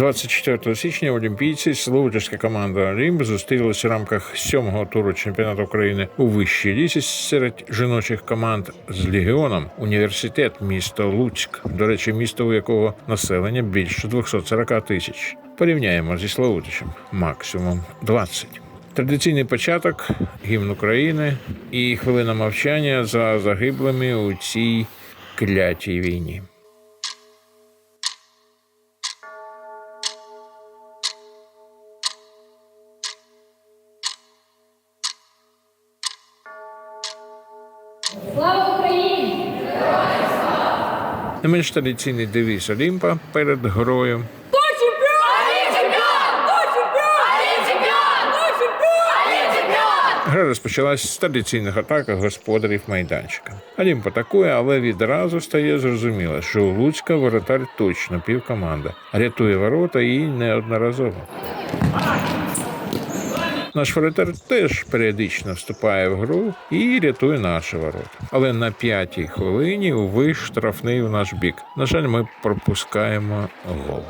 24 січня олімпійці Словутівська команда Олімп зустрілися в рамках сьомого туру чемпіонату України у вищій лісі серед жіночих команд з легіоном університет міста Луцьк. До речі, місто, у якого населення більше 240 тисяч. Порівняємо зі Славутичем максимум 20. Традиційний початок гімн України і хвилина мовчання за загиблими у цій клятій війні. Слава Україні! Не менш традиційний девіз Олімпа перед чемпіон! Гра розпочалась з традиційних атак господарів майданчика. Олімп атакує, але відразу стає зрозуміло, що у Луцька воротар точно півкоманда. Рятує ворота і неодноразово. Наш воротар теж періодично вступає в гру і рятує наші ворота. Але на п'ятій хвилині, уви, штрафний в наш бік. На жаль, ми пропускаємо гол.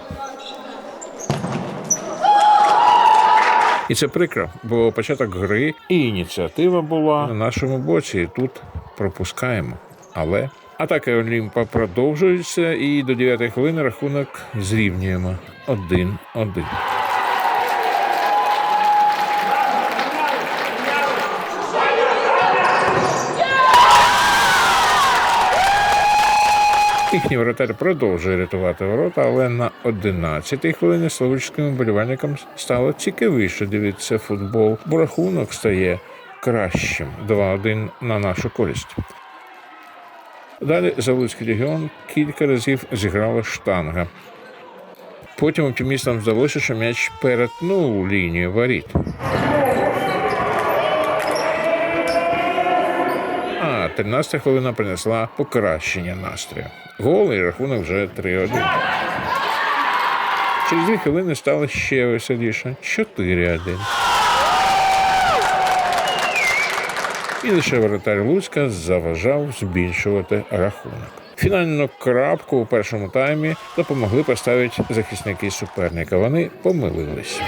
І це прикро, бо початок гри і ініціатива була на нашому боці. І тут пропускаємо. Але атака Олімпа продовжується, і до 9 хвилини рахунок зрівнюємо 1-1. Їхній воротар продовжує рятувати ворота, але на 11-й хвилині словачським вболівальникам стало цікавіше дивитися футбол, бо рахунок стає кращим 2-1 на нашу користь. Далі Залуцький регіон кілька разів зіграла штанга. Потім оптимістам здалося, що м'яч перетнув лінію воріт. А 13 хвилина принесла покращення настрою. Гол і рахунок вже 3-1. Через дві хвилини стало ще веселіше 4-1. І лише воротар Луцька заважав збільшувати рахунок. Фінальну крапку у першому таймі допомогли поставити захисники суперника. Вони помилились.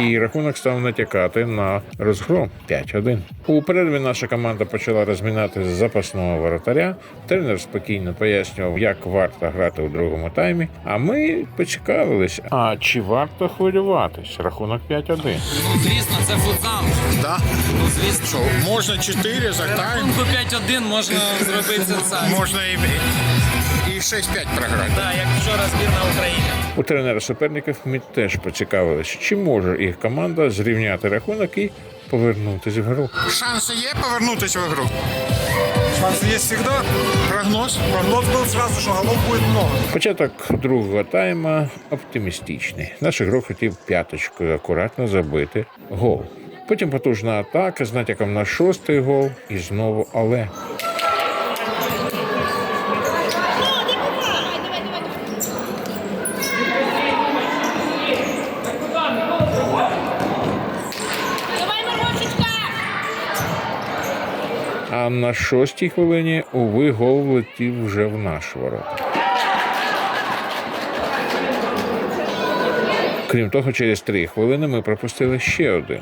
І рахунок став натякати на розгром 5-1. У перерві наша команда почала розмінати з запасного воротаря. Тренер спокійно пояснював, як варто грати у другому таймі. А ми поцікавилися, а чи варто хвилюватись? Рахунок 5-1. Ну, звісно, це футзал. Да? Ну, звісно. Що, можна 4 за тайм, Рахунку 5-1 можна зробити сенсацію. можна і, і 6-5 програти. Так, як вчора збірна України. У тренера суперників ми теж поцікавилися, чи може їх команда зрівняти рахунок і повернутися в гру. Шанси є повернутися в гру. Шансы есть всегда. Прогноз. Прогноз был сразу, что голов будет много. Початок другого тайма оптимістичний. Наш ігрок хотів п'яточкою акуратно забити гол. Потім потужна атака з натяком на шостий гол і знову але. А на шостій хвилині, уви, гол влетів вже в наш ворот. Крім того, через три хвилини ми пропустили ще один.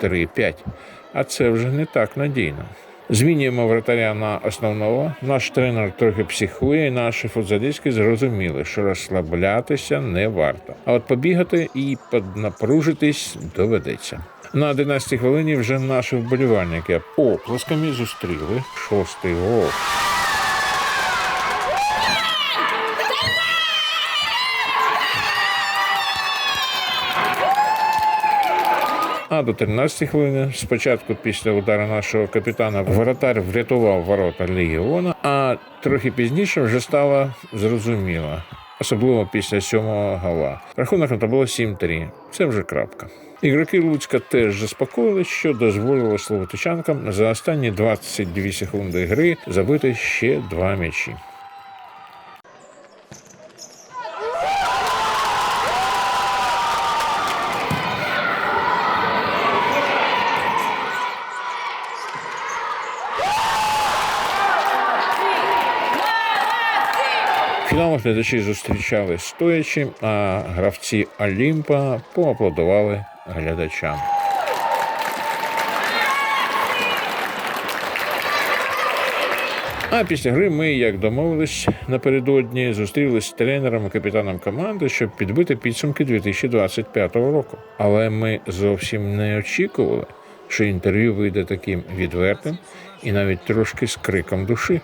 Три-п'ять. А це вже не так надійно. Змінюємо вратаря на основного. Наш тренер трохи психує, і наші футзалістки зрозуміли, що розслаблятися не варто. А от побігати і поднапружитись доведеться. На 11-й хвилині вже наші вболівальники оплесками зустріли шостий гол. А до 13 хвилини, спочатку після удару нашого капітана, воротар врятував ворота Легіона, а трохи пізніше вже стало зрозуміло, особливо після сьомого гола. Рахунок на табло 7-3. Це вже крапка. Ігроки Луцька теж заспокоїлись, що дозволило словотичанкам за останні 22 секунди гри забити ще два м'ячі. фіналах глядачі зустрічали стоячи, а гравці Олімпа поаплодували глядачам. А після гри ми, як домовились напередодні, зустрілись з тренером і капітаном команди, щоб підбити підсумки 2025 року. Але ми зовсім не очікували, що інтерв'ю вийде таким відвертим і навіть трошки з криком душі,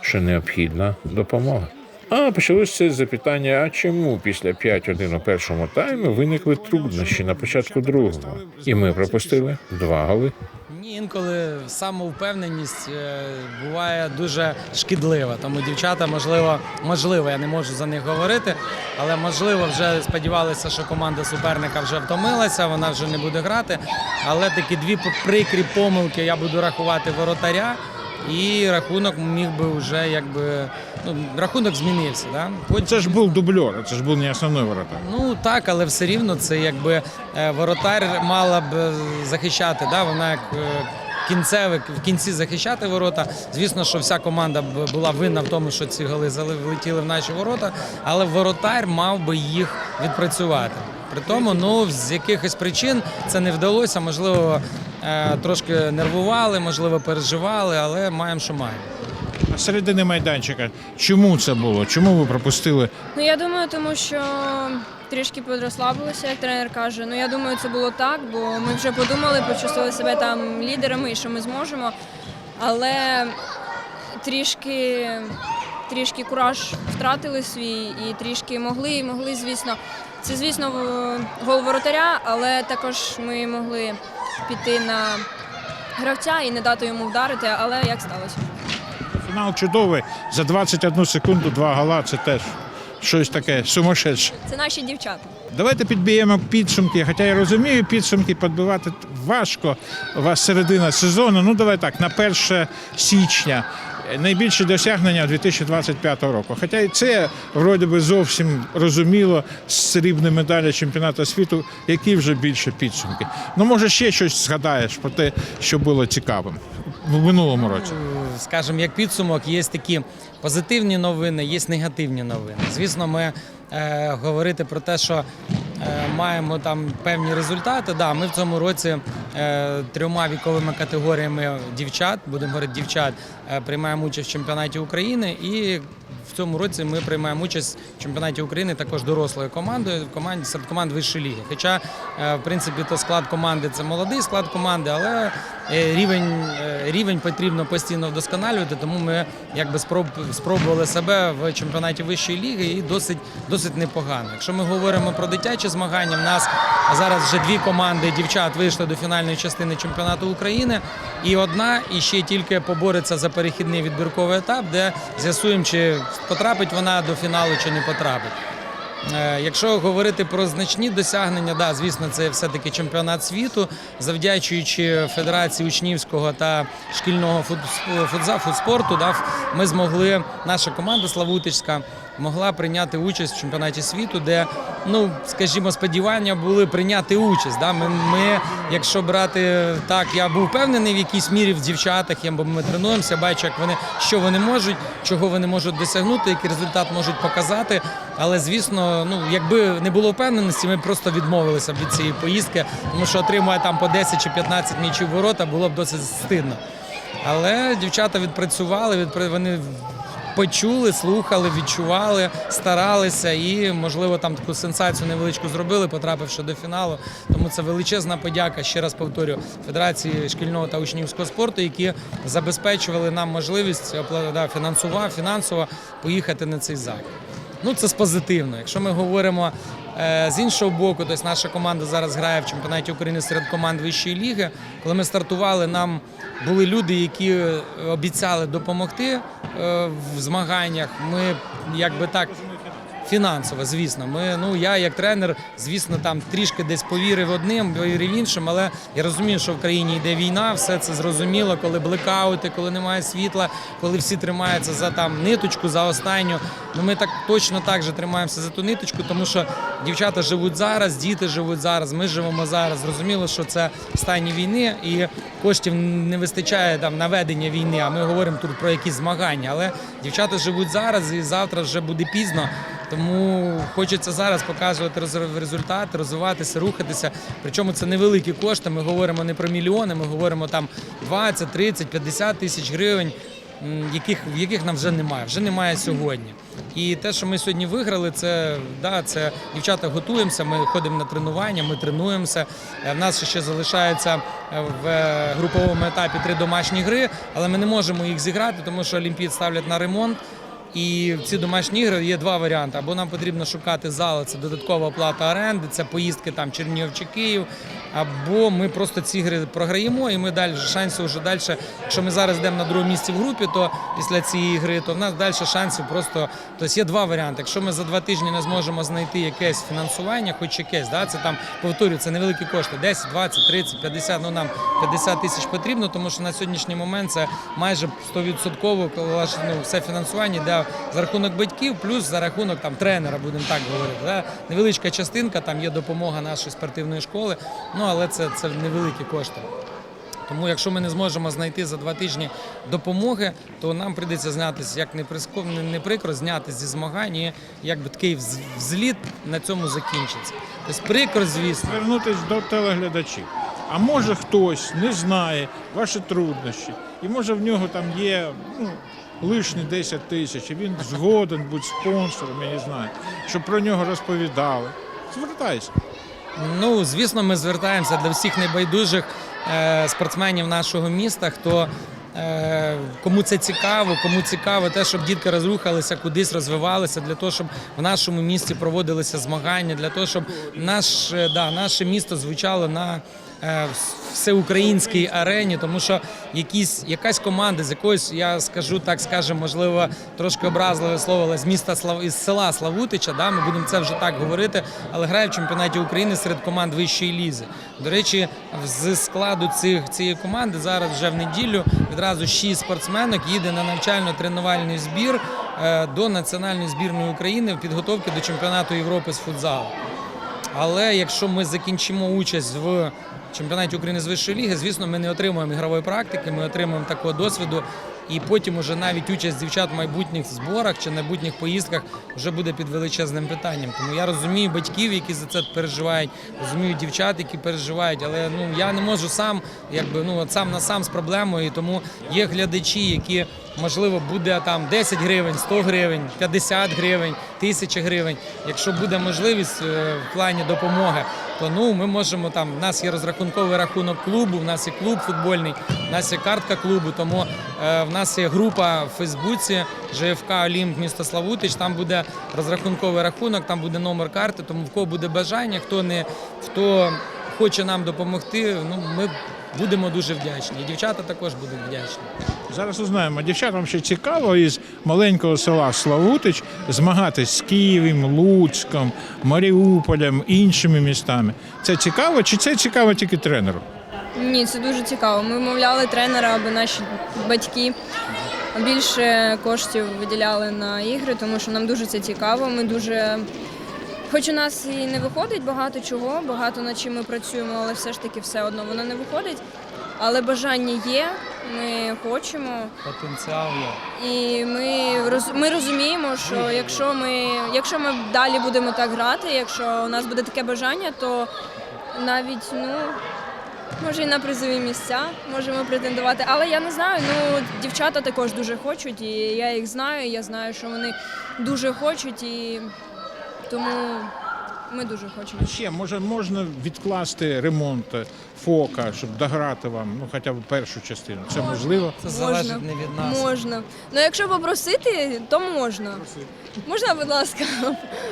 що необхідна допомога. А почалося з запитання: а чому після 5-1 у першому таймі виникли труднощі на початку другого? І ми пропустили два голи. Ні, інколи самовпевненість е, буває дуже шкідлива. Тому дівчата, можливо, можливо, я не можу за них говорити, але можливо, вже сподівалися, що команда суперника вже втомилася, вона вже не буде грати. Але такі дві прикрі помилки я буду рахувати воротаря. І рахунок міг би вже якби ну рахунок змінився. Да? Потім- Це ж був дублер, це ж був не основний воротар. Ну так, але все рівно це якби е, воротар мала б е, захищати. Да? Вона як е, кінцевик в кінці захищати ворота. Звісно, що вся команда була винна в тому, що ці голи влетіли в наші ворота, але воротар мав би їх відпрацювати. При тому, ну з якихось причин це не вдалося. Можливо, трошки нервували, можливо, переживали, але маємо, що маємо. А середини майданчика. Чому це було? Чому ви пропустили? Ну я думаю, тому що трішки підрослабилися, як тренер каже. Ну я думаю, це було так, бо ми вже подумали, почувствували себе там лідерами і що ми зможемо. Але трішки, трішки кураж втратили свій і трішки могли, і могли, звісно. Це, звісно, гол воротаря, але також ми могли піти на гравця і не дати йому вдарити, але як сталося. Фінал чудовий. За 21 секунду два гола це теж щось таке сумасшедше. Це наші дівчата. Давайте підб'ємо підсумки. Хоча я розумію, підсумки підбивати важко. У вас середина сезону. Ну давай так, на 1 січня. Найбільше досягнення 2025 року. Хоча і це вроді би зовсім розуміло з срібної медалі чемпіонату світу, які вже більше підсумки. Ну може ще щось згадаєш про те, що було цікавим в минулому році. скажімо, як підсумок, є такі позитивні новини, є негативні новини. Звісно, ми е, говорити про те, що маємо там певні результати. Да, ми в цьому році е, трьома віковими категоріями дівчат, будемо говорити дівчат, е, приймаємо участь в чемпіонаті України і. В цьому році ми приймаємо участь в чемпіонаті України також дорослою командою в команді серед команд вищої ліги. Хоча, е, в принципі, то склад команди це молодий склад команди, але е, рівень, е, рівень потрібно постійно вдосконалювати. Тому ми якби спроб, спробували себе в чемпіонаті вищої ліги і досить, досить непогано. Якщо ми говоримо про дитячі змагання, в нас зараз вже дві команди дівчат вийшли до фінальної частини чемпіонату України, і одна і ще тільки побореться за перехідний відбірковий етап, де з'ясуємо, чи потрапить вона до фіналу, чи не потрапить. Е, Якщо говорити про значні досягнення, да, звісно, це все-таки чемпіонат світу, завдячуючи Федерації учнівського та шкільного фут- футза, футспорту, да, ми змогли, наша команда Славутичська могла прийняти участь в чемпіонаті світу, де, ну, скажімо, сподівання були прийняти участь. Да. Ми, ми, якщо брати так, я був впевнений в якійсь мірі в дівчатах, бо ми тренуємося, бачу, як вони, що вони можуть, чого вони можуть досягнути, який результат можуть показати. Але звісно, ну якби не було впевненості, ми просто відмовилися від цієї поїздки, тому що отримує там по 10 чи 15 м'ячів ворота, було б досить стидно. Але дівчата відпрацювали, відпра- вони почули, слухали, відчували, старалися і, можливо, там таку сенсацію невеличку зробили, потрапивши до фіналу. Тому це величезна подяка, ще раз повторю, Федерації шкільного та учнівського спорту, які забезпечували нам можливість да, фінансово, фінансово поїхати на цей захід. Ну, це з позитивно. Якщо ми говоримо е, з іншого боку, тобто наша команда зараз грає в чемпіонаті України серед команд вищої ліги. Коли ми стартували, нам були люди, які е, обіцяли допомогти в змаганнях. Ми якби так. Фінансово, звісно. Ми, ну я як тренер, звісно, там трішки десь повірив одним, повірив іншим, але я розумію, що в країні йде війна, все це зрозуміло, коли блекаути, коли немає світла, коли всі тримаються за там ниточку, за останню. Ну ми так точно так же тримаємося за ту ниточку, тому що дівчата живуть зараз, діти живуть зараз, ми живемо зараз. Зрозуміло, що це в стані війни і коштів не вистачає там на ведення війни. А ми говоримо тут про якісь змагання. Але дівчата живуть зараз, і завтра вже буде пізно. Тому хочеться зараз показувати результати, розвиватися, рухатися. Причому це невеликі кошти. Ми говоримо не про мільйони, ми говоримо там 20, 30, 50 тисяч гривень, яких, в яких нам вже немає. Вже немає сьогодні. І те, що ми сьогодні виграли, це да, це дівчата готуємося. Ми ходимо на тренування, ми тренуємося. Е, В нас ще залишається е, в груповому етапі три домашні гри, але ми не можемо їх зіграти, тому що Олімпіад ставлять на ремонт. І в ці домашні ігри є два варіанти: або нам потрібно шукати зали, це додаткова оплата оренди, це поїздки там Чернігів чи Київ, або ми просто ці ігри програємо, і ми далі шанси вже далі. Якщо ми зараз йдемо на другому місці в групі, то після цієї гри, то в нас далі шансів просто. Тобто є два варіанти. Якщо ми за два тижні не зможемо знайти якесь фінансування, хоч якесь, да, це там повторюю, це невеликі кошти, 10, 20, 30, 50, ну нам 50 тисяч потрібно, тому що на сьогоднішній момент це майже 100% ну, все фінансування йде за рахунок батьків, плюс за рахунок там тренера, будемо так говорити. Да? Невеличка частинка, там є допомога нашої спортивної школи, ну але це, це невеликі кошти. Тому, якщо ми не зможемо знайти за два тижні допомоги, то нам прийдеться знятися, як не присков, не- прикро, зняти зі змагань, і якби такий вз- взліт на цьому закінчиться. Тобто прикро, звісно. Звернутися до телеглядачів. А може хтось не знає ваші труднощі, і може в нього там є ну, лишні 10 тисяч, і він згоден бути спонсором, я не знаю, щоб про нього розповідали. Звертайся. Ну, звісно, ми звертаємося для всіх небайдужих е, спортсменів нашого міста, хто. Е, Кому це цікаво, кому цікаво те, щоб дітки розрухалися, кудись розвивалися, для того, щоб в нашому місті проводилися змагання, для того, щоб наш, е, да, наше місто звучало на е, всеукраїнській арені, тому що якісь, якась команда з якоїсь, я скажу так, скажемо, можливо, трошки образливе слово, але з міста Слав... із села Славутича, да, ми будемо це вже так говорити, але грає в чемпіонаті України серед команд вищої лізи. До речі, з складу цих, цієї команди зараз вже в неділю відразу шість спортсменок їде на навчально-тренувальний збір е, до національної збірної України в підготовці до чемпіонату Європи з футзалу. Але якщо ми закінчимо участь в чемпіонаті України з вищої ліги, звісно, ми не отримуємо ігрової практики, ми отримуємо такого досвіду. І потім уже навіть участь дівчат в майбутніх зборах чи майбутніх поїздках вже буде під величезним питанням. Тому я розумію батьків, які за це переживають, розумію дівчат, які переживають, але ну я не можу сам, якби ну от сам на сам з проблемою. Тому є глядачі, які можливо буде там 10 гривень, 100 гривень, 50 гривень, 1000 гривень. Якщо буде можливість е, в плані допомоги, то ну ми можемо там. В нас є розрахунковий рахунок клубу, в нас є клуб футбольний, в нас є картка клубу. Тому е, в нас є група в Фейсбуці ЖФК Олімп місто Славутич. Там буде розрахунковий рахунок, там буде номер карти. Тому в кого буде бажання, хто не хто хоче нам допомогти, ну ми будемо дуже вдячні. І дівчата також будуть вдячні. Зараз узнаємо, дівчатам ще цікаво із маленького села Славутич змагатись з Києвом, Луцьком, Маріуполем, іншими містами. Це цікаво чи це цікаво тільки тренеру? Ні, це дуже цікаво. Ми вмовляли тренера, аби наші батьки більше коштів виділяли на ігри, тому що нам дуже це цікаво. Ми дуже, хоч у нас і не виходить багато чого, багато над чим ми працюємо, але все ж таки все одно воно не виходить. Але бажання є, ми хочемо. Потенціал є. І ми, роз- ми розуміємо, що якщо ми, якщо ми далі будемо так грати, якщо у нас буде таке бажання, то навіть ну може і на призові місця можемо претендувати. Але я не знаю. Ну дівчата також дуже хочуть, і я їх знаю. Я знаю, що вони дуже хочуть, і тому ми дуже хочемо. Ще може можна відкласти ремонт фока, щоб дограти вам, ну хоча б першу частину. Це можливо. Це залежить не від нас. Можна. Ну якщо попросити, то можна. Можна, будь ласка,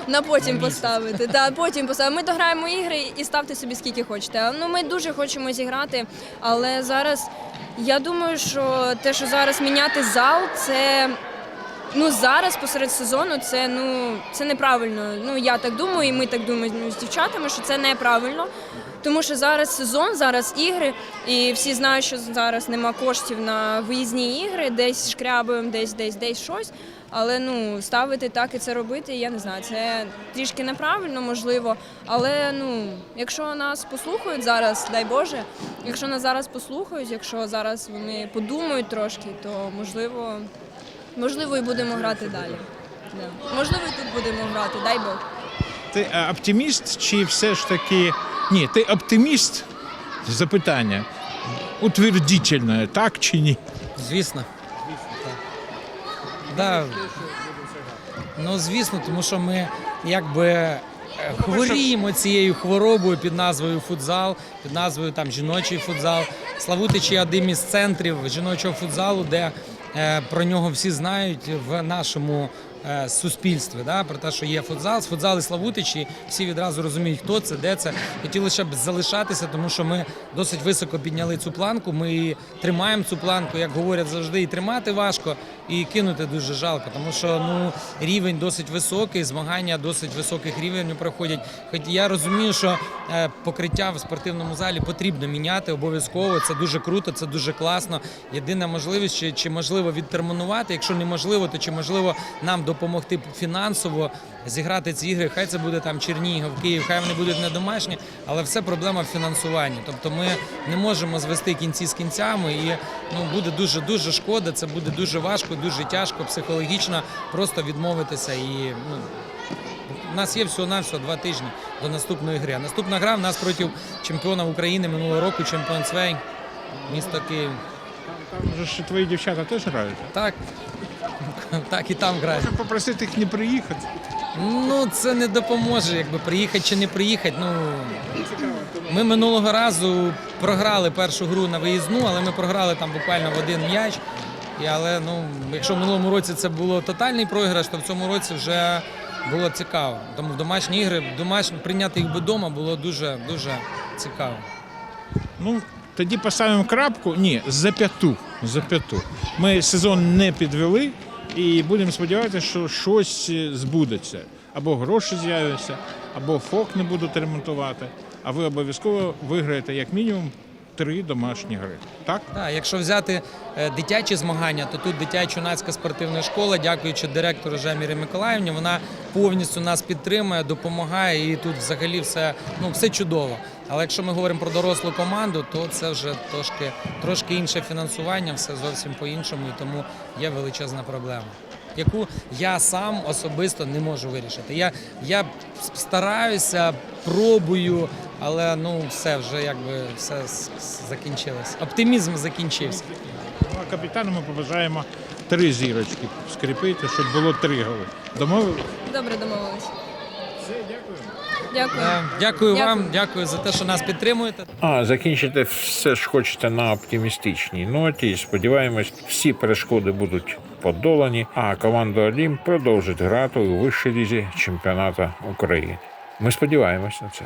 на потім поставити. Та потім поставити. Ми дограємо ігри і ставте собі скільки хочете. Ну ми дуже хочемо зіграти, але зараз я думаю, що те, що зараз міняти зал, це. Ну зараз посеред сезону це ну це неправильно. Ну я так думаю, і ми так думаємо з дівчатами, що це неправильно. Тому що зараз сезон, зараз ігри, і всі знають, що зараз нема коштів на виїзні ігри, десь шкрябуємо, десь, десь, десь щось. Але ну ставити так і це робити, я не знаю. Це трішки неправильно, можливо. Але ну, якщо нас послухають зараз, дай Боже, якщо нас зараз послухають, якщо зараз вони подумають трошки, то можливо, можливо, і будемо грати далі. Да. Можливо, і тут будемо грати, дай Бог. Ти е, оптиміст чи все ж таки. Ні, ти оптиміст? Запитання. Утвердительне, так чи ні? Звісно. Да. Ну, звісно, тому що ми якби е, хворіємо цією хворобою під назвою футзал, під назвою там жіночий футзал. Славутич є одним із центрів жіночого футзалу, де про нього всі знають в нашому е, суспільстві. Да? Про те, що є футзал, з футзал і всі відразу розуміють, хто це, де це. Хотілося б залишатися, тому що ми досить високо підняли цю планку. Ми тримаємо цю планку, як говорять завжди, і тримати важко, і кинути дуже жалко, тому що ну рівень досить високий, змагання досить високих рівень проходять. Хоч я розумію, що е, покриття в спортивному залі потрібно міняти обов'язково. Це дуже круто, це дуже класно. Єдина можливість, чи, чи можливо відтермінувати. Якщо неможливо, то чи можливо нам допомогти фінансово зіграти ці ігри? Хай це буде там Чернігів, Київ, хай вони будуть не домашні, але все проблема в фінансуванні. Тобто ми не можемо звести кінці з кінцями, і ну буде дуже дуже шкода. Це буде дуже важко, дуже тяжко психологічно просто відмовитися і ну. У нас є всього навсього два тижні до наступної гри. А наступна гра в нас проти чемпіона України минулого року, чемпіон Цвей, місто Київ. Там же ж твої дівчата теж грають. Так, так і там грають. Можна попросити їх не приїхати. Ну, це не допоможе, якби приїхати чи не приїхати. Ну ми минулого разу програли першу гру на виїзну, але ми програли там буквально в один м'яч. І, але ну, якщо в минулому році це було тотальний програш, то в цьому році вже було цікаво. Тому в домашні ігри, домашні прийняти їх би вдома було дуже дуже цікаво. Ну, тоді поставимо крапку. Ні, за п'яту. За п'яту. Ми сезон не підвели і будемо сподіватися, що щось збудеться. Або гроші з'являться, або ФОК не будуть ремонтувати. А ви обов'язково виграєте як мінімум три домашні гри. Так? Так, якщо взяти е, дитячі змагання, то тут дитячо-юнацька спортивна школа, дякуючи директору Жемірі Миколаївні, вона повністю нас підтримує, допомагає, і тут взагалі все, ну, все чудово. Але якщо ми говоримо про дорослу команду, то це вже трошки, трошки інше фінансування, все зовсім по-іншому, і тому є величезна проблема. Яку я сам особисто не можу вирішити. Я, я стараюся, пробую, але ну все вже якби все закінчилось. Оптимізм закінчився. Ну, а капітану ми побажаємо три зірочки скріпити, щоб було три голи. Домовились? Добре домовились. Дякую. Е, Дякую вам, Дякую. дякую за те, що нас підтримуєте. А закінчити все ж хочете на оптимістичній ноті. Сподіваємось, всі перешкоди будуть подолані, а команда Олімп продовжить грати у вищій лізі чемпіонату України. Ми сподіваємось на це.